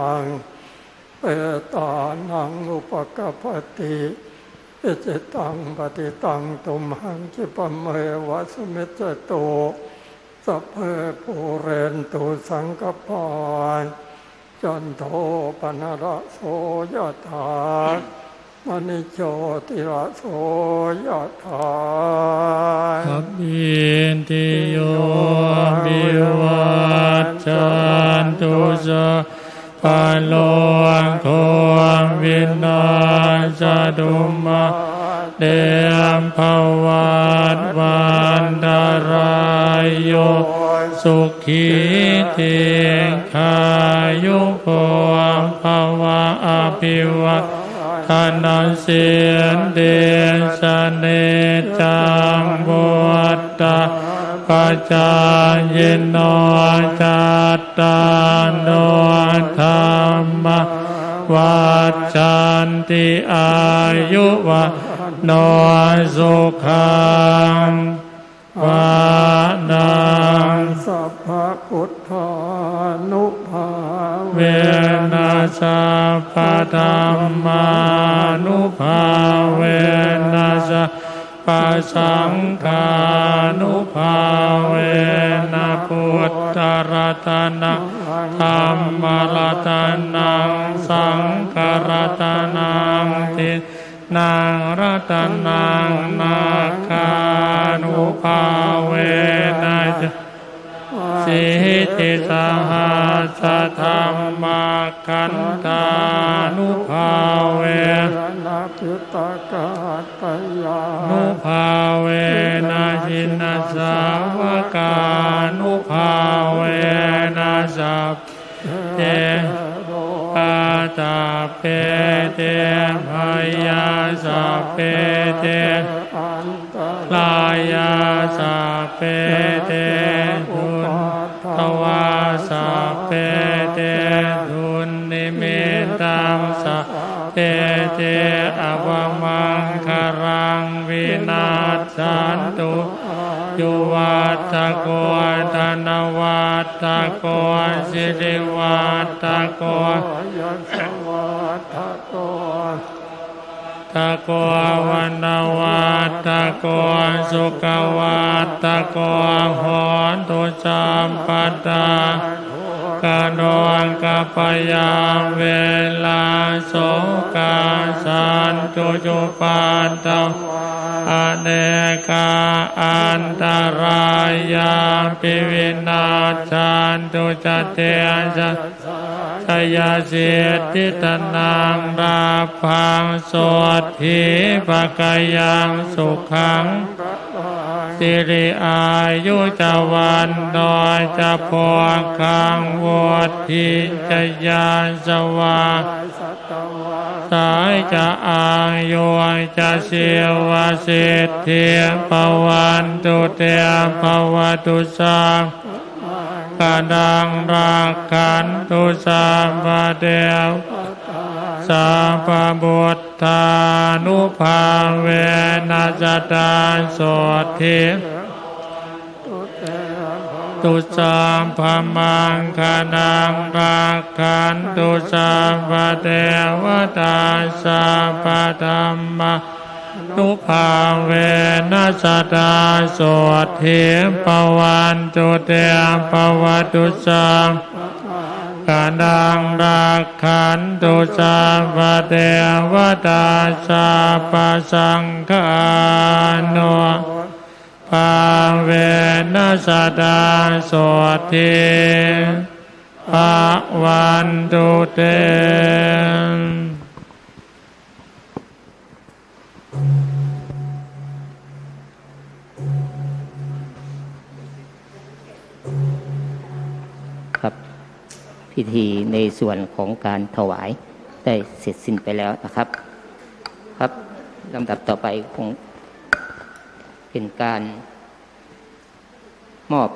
นังเปตานังอุปกปปติอิจิตังปฏิตังตุมหังคิปะเมวะสมิจจโตสัพเพปูเรนตุสังกปายจันโทปนระโสยถามณิโชติระโสยถาขบินติโยบิวัจจันตุสะ ปโลงโคววินาศดุมาเดมภวัตวันตรายโยสุขีติขายุโกภวะอภิวัตทานันเสียนเดชเนจังบวตตา ปจจายโนจัตตานโนธรรมวัจจันติอายุวะโนสุขังวานังสัพพะพุทธานุภาเวนัสสะปะธรรมานุภาเว สังฆานุภาเวนะพุทธรัตนะธรรมรัตนังสังฆรัตนังตินางรัตนังนาคานุภาเวนะจสิติสหัสธรรมาคันธานุภาเว พิตกาตยานุภาเวนะชินสาวกานุภาเวนะสัพเตปาตาเปเตพยาสัพเปเตอันตลายาสัพเปเต เพเตอวมังคารังวินาสันตุยุวัตโกธนวัตตะโกสิริวัตตะโกยัสวัฏโกตะโกวันนวัตโกสุขวัตตะโกหอนตุสัมปัตตากาโดนกาปยามเวลา โสกาสันตุจุปันตวอเนกาอันตรายาปิวินาชันตุจเตจะ ชยาเสียติตนังราพังสวดทีภกายังสุขังสิริอายุจวันนอยจะพอคังวดทิจยานสวาสัตวาสายจะอางโยจะเสวาสิทเทียปวันตุเตียปวตุสัง กาดังรักขันตุสัมปเดวสัพพบุตธานุภาเวนัสตาโสทิตุสัมภมังคนังรักขันตุสัมปเทวตาสัพพธรรม นุภาเวนัสตาโสทิปวันตุเตปวัตุสังกาดังรักขันตุสัพพะเทวตาสัพพสังฆานุภาเวนัสตาโสทิภวันตุเต พิธีในส่วนของการถวายได้เสร็จสิ้นไปแล้วนะครับ ครับลำดับต่อไปคงเป็นการมอบ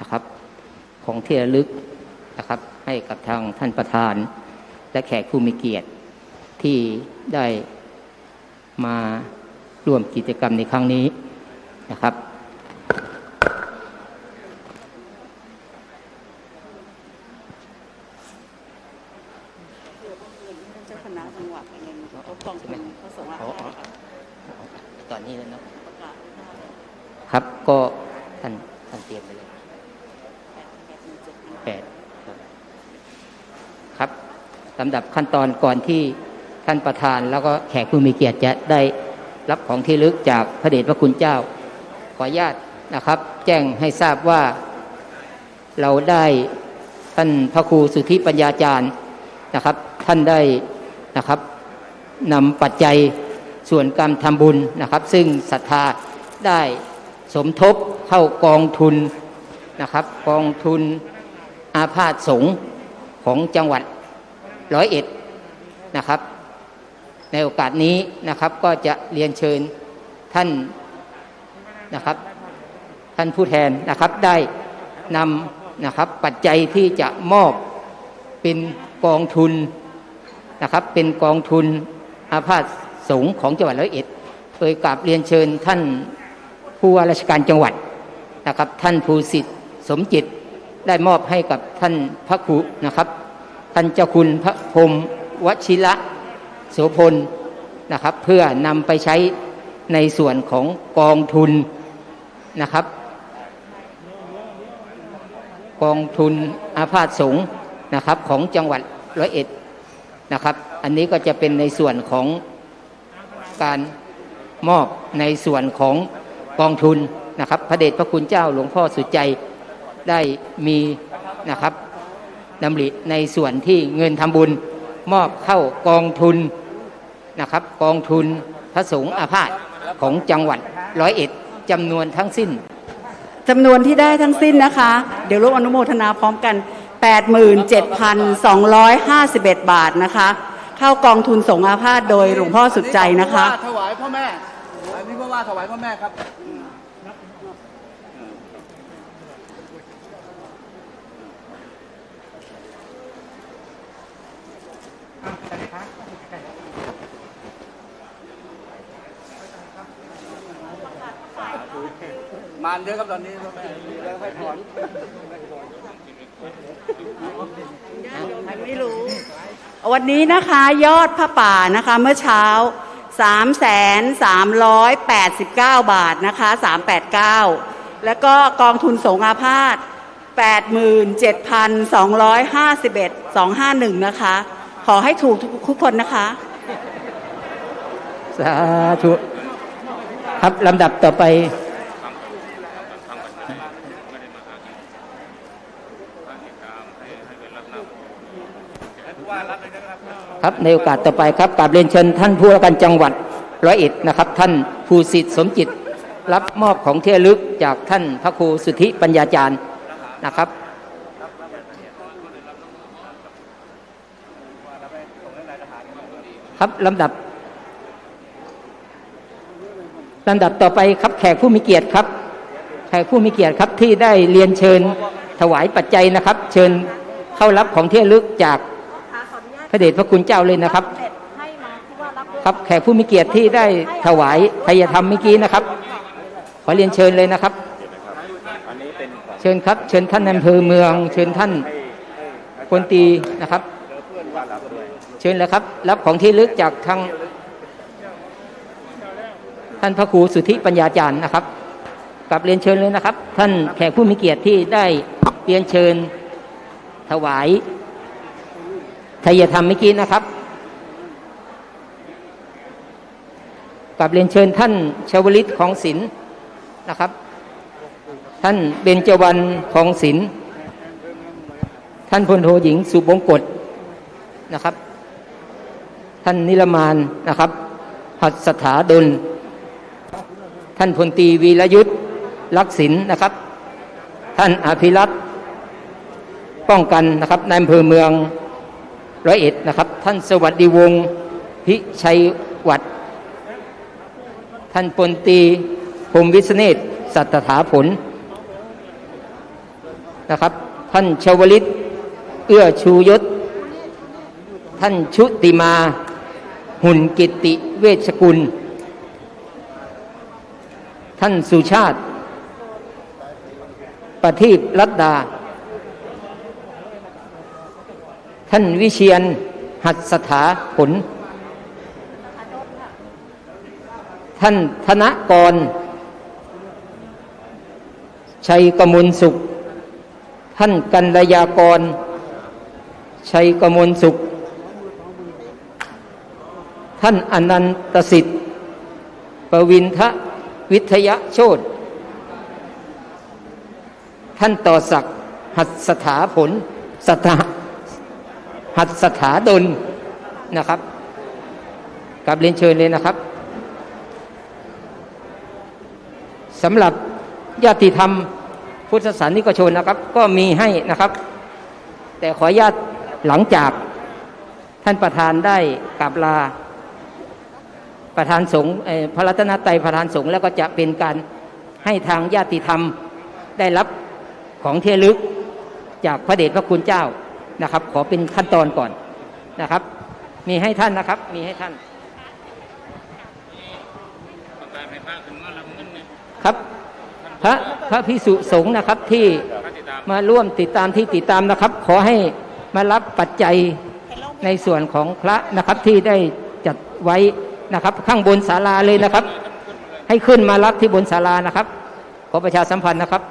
นะครับของที่ระลึกนะครับ ให้กับทางท่านประธาน และแขกผู้มีเกียรติที่ได้มาร่วมกิจกรรมในครั้งนี้นะครับ ค กองทุนพระสงฆ์อา อ๋อ ภา อ๋อ ษ ตอนนี้แล้วเนาะ ประกาศ ครับก็ ท่านท่านเตรียมไปเลยแปดครับลำดับขั้นตอนก่อนที่ท่านประธานแล้วก็แขกผู้มีเกียรติจะได้รับของที่ลึกจากพระเดชพระคุณเจ้า ขออนุญาตนะครับ แจ้งให้ทราบว่าเราได้ท่านพระครูสุทธิปัญญาจารย์นะครับ ท่านได้นะครับนำปัจจัยส่วนการทำบุญนะครับ ซึ่งศรัทธาได้สมทบ เข้ากองทุนนะครับ กองทุนอาพาธสงฆ์ของจังหวัดร้อยเอ็ดนะครับ ในโอกาสนี้นะครับก็จะเรียนเชิญท่านนะครับ ท่านผู้แทนนะครับได้นำนะครับปัจจัยที่จะมอบเป็นกองทุนนะครับ เป็นกองทุนอาพาธสงฆ์ของจังหวัดร้อยเอ็ดโดยกราบเรียนเชิญท่านผู้ว่าราชการจังหวัด นะครับ ท่านภูสิทธิ์สมจิตได้มอบให้กับท่านพระครูนะครับ ท่านเจ้าคุณพระพรมวชิระโสพลนะครับ เพื่อนำไปใช้ในส่วนของกองทุนนะครับ กองทุนอาพาธสงฆ์นะครับของจังหวัดร้อยเอ็ดนะครับ อันนี้ก็จะเป็นในส่วนของการมอบในส่วนของกองทุน นะครับ พระเดชพระคุณเจ้าหลวงพ่อสุดใจได้มีนะครับดำริในส่วนที่เงินทำบุญมอบเข้ากองทุนนะครับ กองทุนพระสงฆ์อาพาธของจังหวัดร้อยเอ็ดจำนวนทั้งสิ้นจำนวนที่ได้ทั้งสิ้นนะคะ เดี๋ยวร่วมอนุโมทนาพร้อมกัน 87,251 บาทนะคะ เข้ากองทุนสงฆ์อาพาธโดยหลวงพ่อสุดใจนะคะว่าถวายพ่อแม่อันนี้เพราะว่าถวายพ่อแม่ครับ มารเยอะครับตอนนี้แล้วให้ถอนไม่รู้ วันนี้นะคะยอดผ้าป่านะคะเมื่อเช้า 3 3 8 9 บาทนะคะ 389 แล้วก็กองทุนสงอาพาธ87,251 251 นะคะ ขอให้ถูกทุกคนนะคะ สาธุครับลำดับต่อไปครับในโอกาสต่อไปครับกราบเรียนเชิญท่านผู้ว่าการจังหวัดร้อยเอ็ดนะครับ ท่านภูสิทธิ์สมจิต รับมอบของเที่ระลึกจากท่านพระครูสุทธิปัญญาจารย์นะครับ ครับลำดับลำดับต่อไปครับแขกผู้มีเกียรติครับ แขกผู้มีเกียรติครับที่ได้เรียนเชิญถวายปัจจัยนะครับ เชิญเข้ารับของที่ระลึกจากพระเดชพระคุณเจ้าเลยนะครับ ครับแขกผู้มีเกียรติที่ได้ถวายทายธรรมเมื่อกี้นะครับ ขอเรียนเชิญเลยนะครับ เชิญครับ เชิญท่านนายอำเภอเมือง เชิญท่านพลตรีนะครับ ชิญเลยครับ รับของที่ลึกจากทางท่านพระครูสุทธิปัญญาจารย์นะครับกลับเรียนเชิญเลยนะครับ ท่านแขกผู้มีเกียรติที่ได้เรียนเชิญถวายทายธรรมเมื่อกี้นะครับกลับเรียนเชิญท่านชาวลิตของศิลป์นะครับ ท่านเบญจวรรณของศิลป์ท่านพลโทหญิงสุบงกฎนะครับ ท่านนิรมานนะครับ หัตสถาดล ท่านพลตีวีรยุทธ์ลักษินนะครับ ท่านอภิรัตป้องกันนะครับในอำเภอเมืองร้อยเอ็ดนะครับ ท่านสวัสดิวงศ์พิชัยวัดท่านพลตรีพรหมวิศเนศสัตถาผลนะครับ ท่านชวลิต เอื้อชูยศ ท่านชุติมา หุ่นกิติเวชกุล ท่านสุชาติ ประทีปรัตดา ท่านวิเชียนหัตสถาผล ท่านธนกร ชัยกมลสุข ท่านกัลยากร ชัยกมลสุข ท่านอนันตสิทธิ์ปวินทะวิทยโชตท่านต่อศักดิ์หัตสถาผลสถาหัตสถาดลนะครับกลับเรียนเชิญเลยนะครับสำหรับญาติธรรมพุทธศาสนิกชนนะครับ ก็มีให้นะครับ แต่ขออนุญาตหลังจากท่านประธานได้กราบลา ประธานสงฆ์พระรัตนตรัยประธานสงฆ์แล้วก็จะเป็นการให้ทางญาติธรรมได้รับของเทลึกจากพระเดชพระคุณเจ้านะครับ ขอเป็นขั้นตอนก่อนนะครับ มีให้ท่านนะครับ มีให้ท่านครับ พระพระพิสุสงฆ์นะครับที่มาร่วมติดตามที่ติดตามนะครับ ขอให้มารับปัจจัยในส่วนของพระนะครับที่ได้จัดไว้ นะครับ ข้างบนศาลาเลยนะครับ ให้ขึ้นมารับที่บนศาลานะครับ ขอประชาสัมพันธ์นะครับ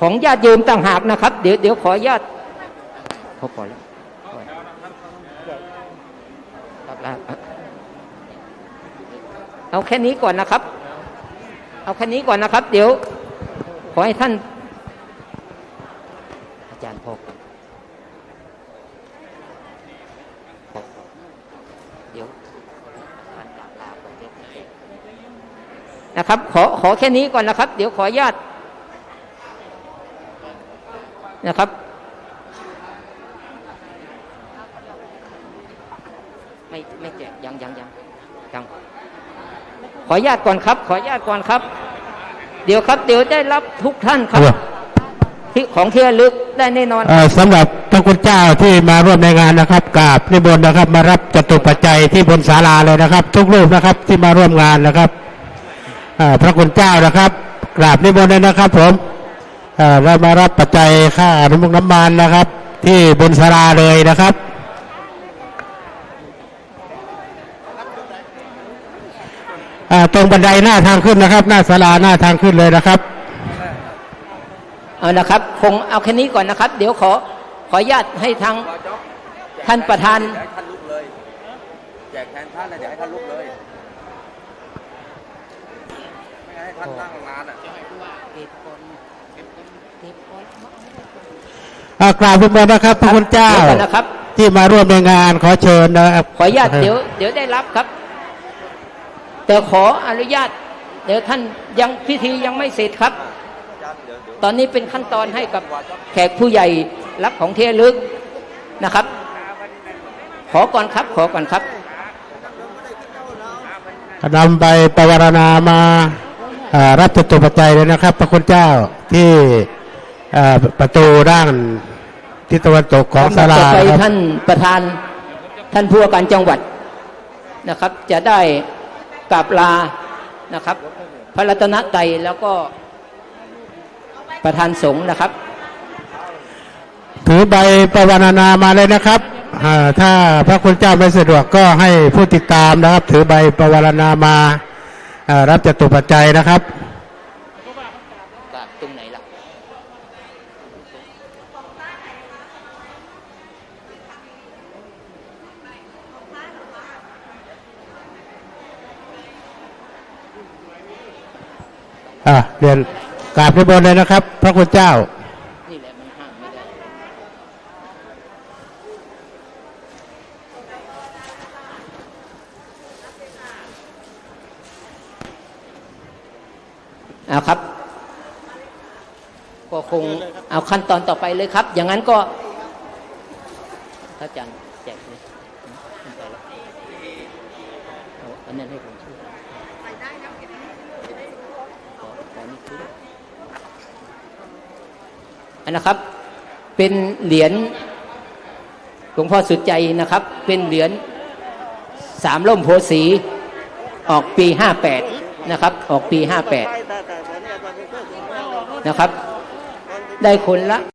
ของญาติโยมต่างหากนะครับ เดี๋ยวเดี๋ยวขอญาตพอพอแล้วพอครับแล้ว เอาแค่นี้ก่อนนะครับ เอาแค่นี้ก่อนนะครับ เดี๋ยว ขอให้ท่าน อาจารย์พกเดี๋ยวนกราบลาก่อนเดี๋ยวนะครับ ขอขอแค่นี้ก่อนนะครับ เดี๋ยวขออนุญาตนะครับ ไม่ไม่แจกยังยังยังยัง ขออนุญาตก่อนครับ ขออนุญาตก่อนครับ เดี๋ยวครับ เดี๋ยวได้รับทุกท่านครับ ที่ของที่ระลึกได้แน่นอนเอ่อสำหรับพระคุณเจ้าที่มาร่วมในงานนะครับกราบนิมนต์นะครับ มารับจตุปัจจัยที่บนศาลาเลยนะครับ ทุกรูปนะครับที่มาร่วมงานนะครับเอ่อพระคุณเจ้านะครับกราบนิมนต์เลยนะครับผมเอ่อเรามารับปัจจัยค่าน้ำมันน้ำมันนะครับ ที่บนศาลาเลยนะครับอ่า ตรงบันไดหน้าทางขึ้นนะครับ หน้าศาลาหน้าทางขึ้นเลยนะครับเอานะครับ คงเอาแค่นี้ก่อนนะครับ เดี๋ยวขอขออนุญาตให้ทางท่านประธานเดี๋ยวให้ท่านลุกเลยแจกแทนท่านนะเดี๋ยวให้ท่านลุกเลยไม่งั้นให้ท่านนั่งนานอะอ่ากราบนิมนต์นะครับพระคุณเจ้าเดี๋ยวก่อนนะครับที่มาร่วมในงานขอเชิญนะครับขออนุญาตเดี๋ยวเดี๋ยวได้รับครับ แต่ขออนุญาต เดี๋ยวท่านยังพิธียังไม่เสร็จครับ ตอนนี้เป็นขั้นตอนให้กับแขกผู้ใหญ่รับของเที่ระลึกนะครับ ขอก่อนครับ ขอก่อนครับนำไปประวารณามาอ่ารับจตุปัจจัยเลยนะครับ พระคุณเจ้าที่อ่าประตูด้านทิศตะวันตกของศาลาต่อไปนะครับท่านประธานท่านผู้ว่าการจังหวัดนะครับ จะได้ กราบลานะครับ พระรัตนตรัยแล้วก็ประธานสงฆ์นะครับ ถือใบประวารณามาเลยนะครับอ่าถ้าพระคุณเจ้าไม่สะดวกก็ให้ผู้ติดตามนะครับ ถือใบประวารณามาอ่ารับจตุปัจจัยนะครับ กราบตรงไหนล่ะ อ่าเรียนกราบนิมนเลยนะครับ พระคุณเจ้าเอาครับ ก็คงเอาขั้นตอนต่อไปเลยครับ อย่างนั้นก็พระอาจารย์แจกเลยอาอันนั้นให้ผมช่วย อันนะครับ เป็นเหรียญหลวงพ่อสุดใจนะครับ เป็นเหรียญสามล่มโพสีออกปีห้าแปดนะครับ ออกปีห้าแปดนะครับ ได้คนละ